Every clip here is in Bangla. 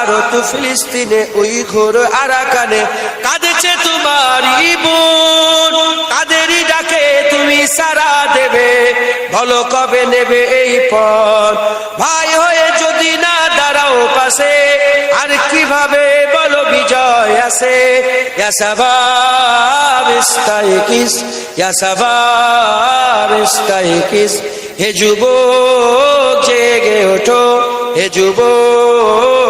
ভারত ফিলিস্তিনে ওই ঘোর আরাকানে। কাঁদেছে তোমার বোন তাদেরই ডাকে তুমি সারা দেবে। বলো কবে নেবে এই পথ? ভাই হয়ে যদি না দাঁড়াও পাশে, আর কীভাবে বলো বিজয় আসে? Kiss kiss. হে যুবক, জেগে ওঠো, হে যুবক।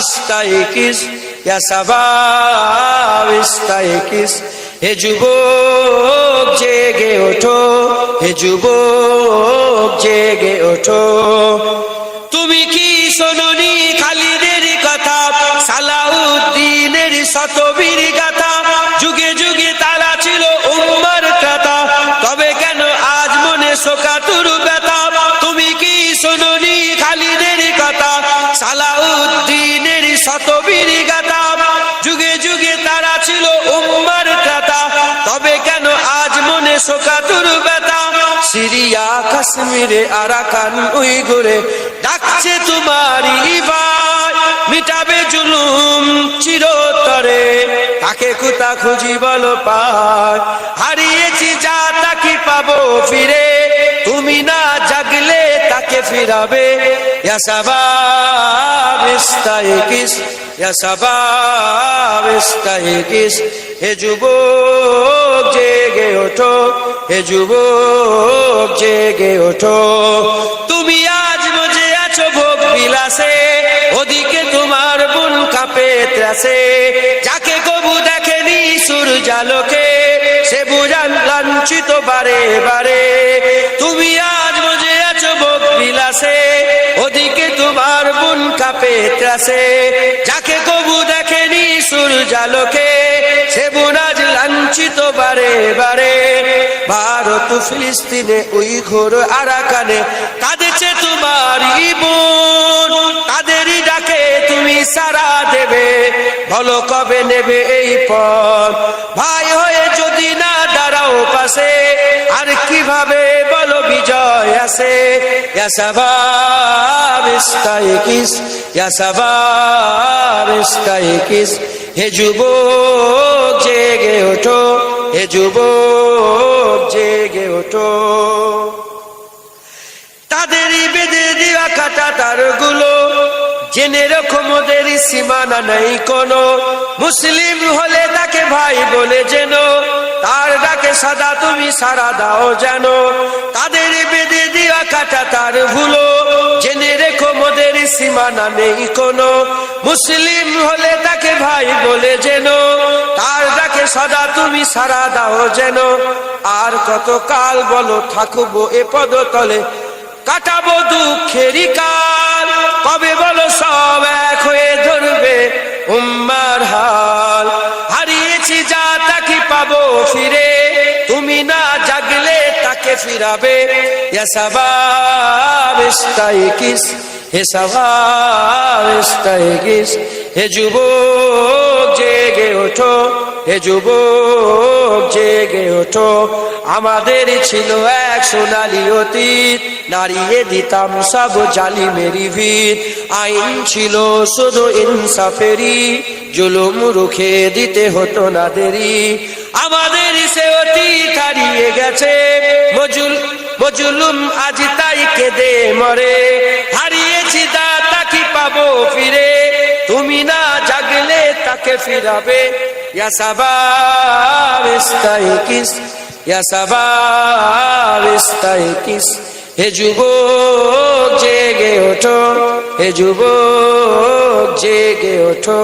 ইস্তাইকিস ইয়া শাবাব ইস্তাইকিস। হে যুবক জেগে ওঠো হে যুবক জেগে ওঠো। তুমি কি সিরিয়া, কাশ্মীরে, আরাকান উই ঘুরে ডাকছে তোমারই ভাই মিটাবে জুলুম চিরতরে। তাকে কুতা খুঁজি বলো পায় হারিয়েছি যা তাকে পাবো ফিরে? তুমি না জাগলে তাকে ফিরাবে। হে যুবক, জেগে ওঠো। হে যুবক জেগে ওঠো। তুমি আজ মজে আছো ভোগ বিলাসে, ওদিকে তোমার বোন কাপে ত্রাসে। যাকে কবু দেখেনি সূর্যালোকে সে বুঝান লাঞ্ছিত বারে বারে। তুমি আজ মজে আছো ভোগ বিলাসে, ওদিকে তোমার বোন কাপে ত্রাসে। যাকে কবু দেখেনি সূর্যালোকে সে বুনাজ লাঞ্ছিত বারে বারে। ভারত ফিলিস্তিনে ওই ঘোর আরাকানে। কাঁদেছে তোমার বোন তাদেরই ডাকে তুমি সারা দেবে। বলো কবে নেবে এই পথ? ভাই হয়ে যদি না দাঁড়াও পাশে, আর কীভাবে বলো বিজয় আসে? Kiss kiss. হে যুবক, জেগে ওঠো। হে যুবক জেগে ওঠো। তাদেরই বেঁধে দেওয়া কাটা তারগুলো জেনে রকম মোদের সীমানা নেই কোনো। মুসলিম হলে তাকে ভাই বলে যেন তার ডাকে সাদা তুমি সারা দাও যেন। তাদের বেঁধে দিয়া কাটা তার ভুলো। জেনে রেখো মোদের সীমানা নেই কোনো। মুসলিম হলে তাকে ভাই বলে যেন। তার ডাকে সদা তুমি সারা দাও যেন। আর কত কাল বলো থাকব এ পদতলে। কাটাবো দুঃখেরই কাল। কবে বলো সব এক হয়ে ধরবে উম্মার হাল। ফিরাবে। কিস, হে কিস। হে যুবক, জেগে ওঠো, হে যুবক, জেগে ওঠো। আমাদের ছিল এক সোনালি অতীত নারিয়ে দিতাম সব জালি মেরি ভিত। আইন ছিল শুধু ইনসাফেরি জুলুম রুখে দিতে হতো না দেরি। আমাদের হারিয়ে গেছে। মজুল মজুলুম আজ তাই কেঁদে মরে। হারিয়েছি দাতা কি পাবো ফিরে? তুমি না জাগলে তাকে ফিরাবে। ইয়া ইয়া হে যুবক, জেগে ওঠো। হে যুবক, জেগে ওঠো।